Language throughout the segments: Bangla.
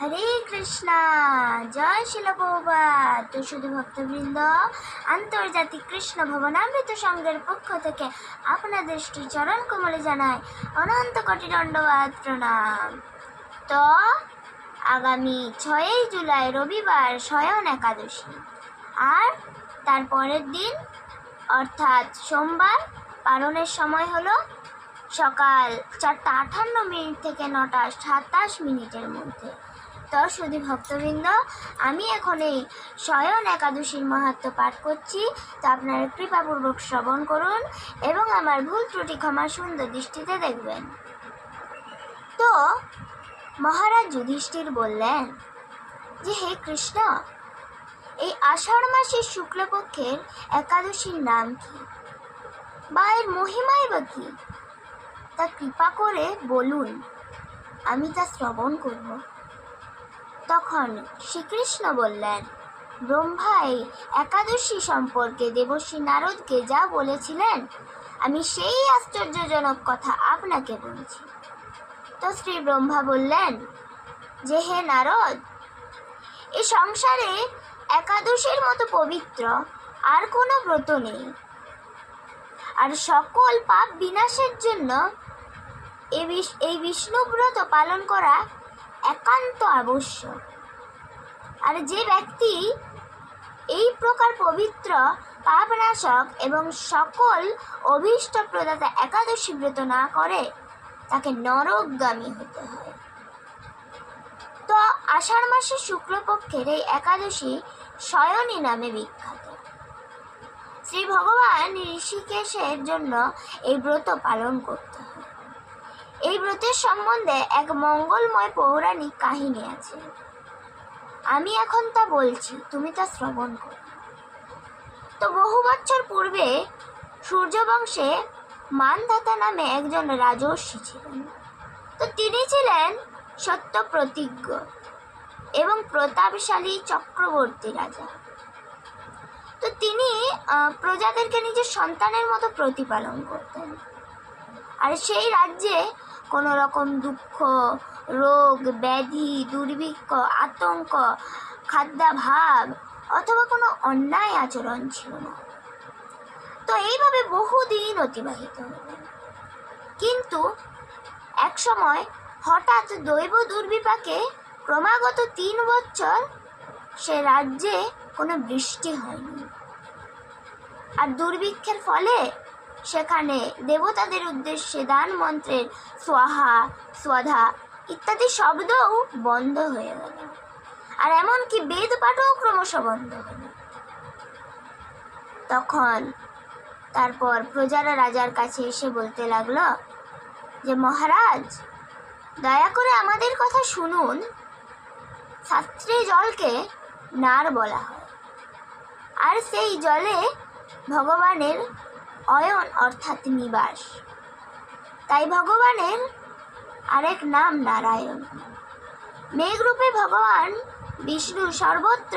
হরে কৃষ্ণা। জয় শিল তো শুধু ভক্তবৃন্দ, আন্তর্জাতিক কৃষ্ণ ভবনামৃত সংঘের পক্ষ থেকে আপনাদের শ্রী চরণ কমলে জানায় অনন্ত কোটি দণ্ডবাদ প্রণাম। তো, আগামী ছয়ই জুলাই রবিবার শয়ন একাদশী। আর তার পরের দিন, অর্থাৎ সোমবার, পালনের সময় হলো সকাল চারটা আটান্ন মিনিট থেকে নটা সাতাশ মিনিটের মধ্যে। তো শুধু ভক্তবৃন্দ, আমি এখন এই শয়ন একাদশীর মাহাত্ম পাঠ করছি। তা আপনারা কৃপাপূর্বক শ্রবণ করুন এবং আমার ভুল ত্রুটি ক্ষমা সুন্দর দৃষ্টিতে দেখবেন। তো মহারাজ যুধিষ্ঠির বললেন, যে হে কৃষ্ণ, এই আষাঢ় মাসের শুক্লপক্ষের একাদশীর নাম কি? বা এর মহিমাই বা কি? তা কৃপা করে বলুন, আমি তা শ্রবণ করব। তখন শ্রীকৃষ্ণ বললেন ব্রহ্মা এই একাদশী সম্পর্কে দেবশ্রী নারদকে যা বলেছিলেন, আমি সেই আশ্চর্যজনক কথা আপনাকে বলেছি। তো শ্রী ব্রহ্মা বললেন, যে হে নারদ, এ সংসারে একাদশীর মতো পবিত্র আর কোনো ব্রত নেই। আর সকল পাপ বিনাশের জন্য এই বিষ- এই বিষ্ণু ব্রত পালন করা একান্ত আবশ্যক। আর যে ব্যক্তি এই প্রকার পবিত্র, পাপনাশক এবং সকল অভীষ্ট প্রদাতা একাদশী ব্রত না করে, তাকে নরকগামী হতে হয়। তো আষাঢ় মাসে শুক্লপক্ষের এই একাদশী শয়নী নামে বিখ্যাত। শ্রী ভগবান ঋষিকেশের জন্য এই ব্রত পালন করতে হয়। এই ব্রতের সম্বন্ধে এক মঙ্গলময় পৌরাণিক কাহিনী আছে। আমি এখন তা বলছি, তুমি তা শ্রবণ করো। তো বহু বছর পূর্বে সূর্যবংশে মানধাতা নামে একজন রাজর্ষি ছিলেন। তো তিনি ছিলেন সত্য প্রতিজ্ঞ এবং প্রতাপশালী চক্রবর্তী রাজা। তো তিনি প্রজাদেরকে নিজের সন্তানের মতো প্রতিপালন করতেন। আর সেই রাজ্যে কোনো রকম দুঃখ, রোগ, ব্যাধি, দুর্ভিক্ষ, আতঙ্ক, খাদ্যাভাব অথবা কোনো অন্যায় আচরণ ছিল না। তো এইভাবে বহুদিন অতিবাহিত হলো। কিন্তু একসময় হঠাৎ দৈব দুর্বিপাকে ক্রমাগত তিন বছর সে রাজ্যে কোনো বৃষ্টি হয়নি। আর দুর্ভিক্ষের ফলে সেখানে দেবতাদের উদ্দেশ্যে দান মন্ত্রের সোয়াহা স্বধা ইত্যাদি শব্দও বন্ধ হয়ে গেল। আর এমনকি বেদ পাঠও ক্রমশ বন্ধ হলো তখন তারপর প্রজারা রাজার কাছে এসে বলতে লাগল, যে মহারাজ, দয়া করে আমাদের কথা শুনুন। শাস্ত্রে জলকে নার বলা হয়। আর সেই জলে ভগবানের অয়ন অর্থাৎ নিবাস। তাই ভগবানের আরেক নাম নারায়ণ। মেঘরূপে ভগবান বিষ্ণু সর্বত্র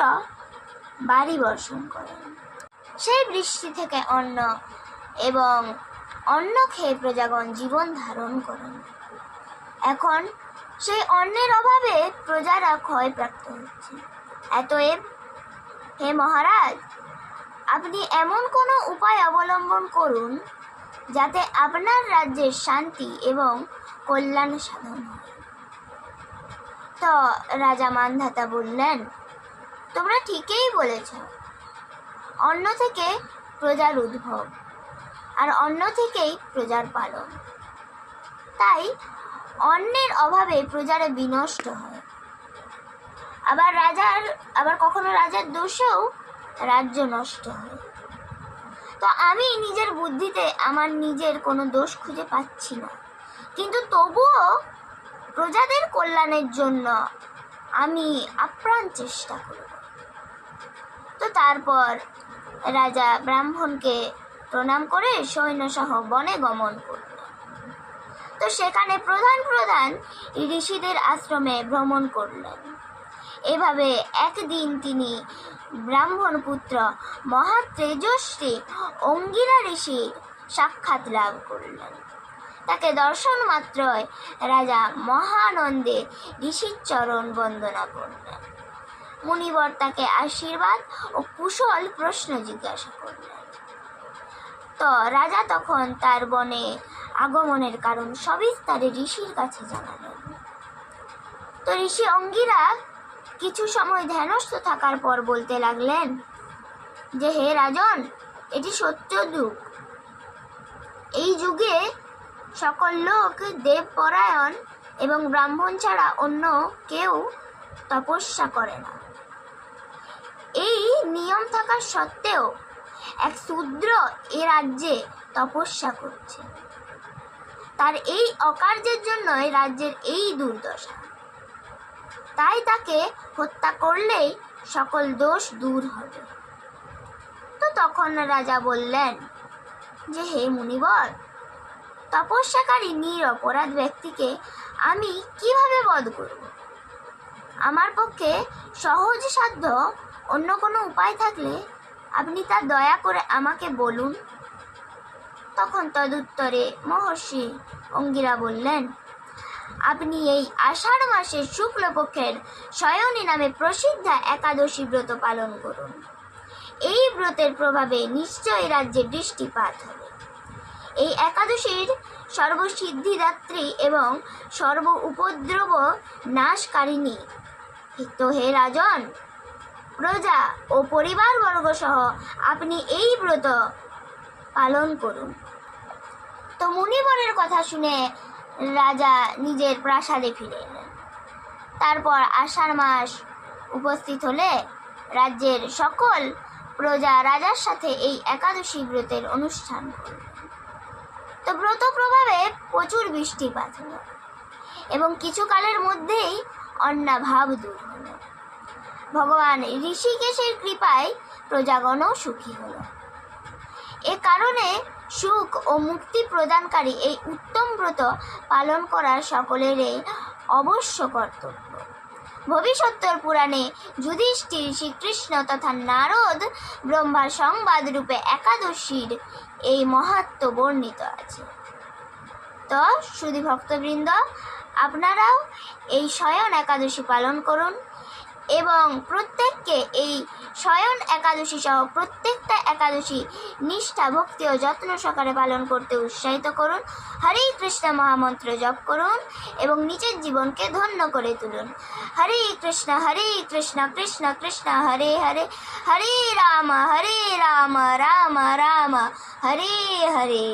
বাড়ি বর্ষণ করেন। সেই বৃষ্টি থেকে অন্ন এবং অন্ন খেয়ে প্রজাগণ জীবন ধারণ করেন। এখন সেই অন্নের অভাবে প্রজারা ক্ষয়প্রাপ্ত হচ্ছে। এতএব হে মহারাজ আপনি এমন কোনো উপায় অবলম্বন করুন যাতে আপনার রাজ্যের শান্তি এবং কল্যাণ সাধন হয়। তো রাজা মানধাতা বললেন, তোমরা ঠিকই বলেছ। অন্য থেকে প্রজার উদ্ভব আর অন্য থেকেই প্রজার পালন। তাই অন্যের অভাবে প্রজারা বিনষ্ট হয়। আবার রাজার, আবার কখনো রাজার দোষেও রাজ্য নষ্ট হয়। তো আমি নিজের বুদ্ধিতে আমার নিজের কোনো দোষ খুঁজে পাচ্ছি না। কিন্তু তবুও প্রজাদের কল্যাণের জন্য আমি আপ্রাণ চেষ্টা করব। তো তারপর রাজা ব্রাহ্মণকে প্রণাম করে সৈন্যসহ বনে গমন করল। তো সেখানে প্রধান প্রধান ঋষিদের আশ্রমে ভ্রমণ করলেন। এভাবে একদিন তিনি ব্রাহ্মণ পুত্র মহা তেজস্বী অঙ্গিরা ঋষির সাক্ষাৎ লাভ করলেন। তাকে দর্শন মাত্রই রাজা মহানন্দে ঋষির চরণ বন্দনা করলেন। মুনিবর তাকে আশীর্বাদ ও কুশল প্রশ্ন জিজ্ঞাসা করলেন। তো রাজা তখন তার বনে আগমনের কারণ সবিস্তারে ঋষির কাছে জানালেন। তো ঋষি অঙ্গিরা কিছু সময় ধ্যানস্থ থাকার পর বলতে লাগলেন, যে হে রাজন, এটি সত্য যুগ। এই যুগে সকল লোক দেবপরায়ণ এবং ব্রাহ্মণ ছাড়া অন্য কেউ তপস্যা করে না। এই নিয়ম থাকা সত্ত্বেও এক শূদ্র এ রাজ্যে তপস্যা করছে। তার এই অকার্যের জন্যই রাজ্যের এই দুর্দশা। তাই তাকে হত্যা করলেই সকল দোষ দূর হবে। তো তখন রাজা বললেন, যে হে মুনিবর, তপস্যাকারী নির অপরাধ ব্যক্তিকে আমি কীভাবে বধ করব? আমার পক্ষে সহজ সাধ্য অন্য কোনো উপায় থাকলে আপনি তা দয়া করে আমাকে বলুন। তখন তদুত্তরে মহর্ষি অঙ্গিরা বললেন আপনি এই আষাঢ় মাসের শুক্লপক্ষের শয়নী নামে প্রসিদ্ধ একাদশী ব্রত পালন করুন। এই ব্রতের প্রভাবে নিশ্চয়ই রাজ্যে বৃষ্টিপাত হবে। এই একাদশীর সর্বসিদ্ধিদাত্রী এবং সর্ব উপদ্রব নাশকারিণী তো হে রাজন, প্রজা ও পরিবারবর্গ সহ আপনি এই ব্রত পালন করুন। তো মুনিবরের কথা শুনে রাজা নিজের প্রাসাদে ফিরে এলেন। তারপর আষাঢ় মাস উপস্থিত হলে রাজ্যের সকল প্রজা রাজার সাথে এই একাদশী ব্রতের অনুষ্ঠান তো ব্রত প্রভাবে প্রচুর বৃষ্টিপাত হলো এবং কিছু কালের মধ্যেই অন্নাভাব দূর হলো। ভগবান ঋষিকেশের কৃপায় প্রজাগণও সুখী হলো। এ কারণে সুখ ও মুক্তি প্রদানকারী এই উত্তম ব্রত পালন করা সকলেরই অবশ্য কর্তব্য। ভবিষ্যত্তর পুরাণে যুধিষ্ঠির শ্রীকৃষ্ণ তথা নারদ ব্রহ্মার সংবাদ রূপে একাদশীর এই মাহাত্ম বর্ণিত আছে। তো সুধী ভক্তবৃন্দ আপনারাও এই শয়ন একাদশী পালন করুন। এবং প্রত্যেককে এই শয়ন একাদশী সহ প্রত্যেকটা একাদশী নিষ্ঠা, ভক্তি ও যত্ন সহকারে পালন করতে উৎসাহিত করুন। হরে কৃষ্ণ মহামন্ত্র জপ করুন এবং নিজের জীবনকে ধন্য করে তুলুন। হরে কৃষ্ণ হরে কৃষ্ণ কৃষ্ণ কৃষ্ণ, হরে হরে। হরে রাম হরে রাম রাম রাম, হরে হরে।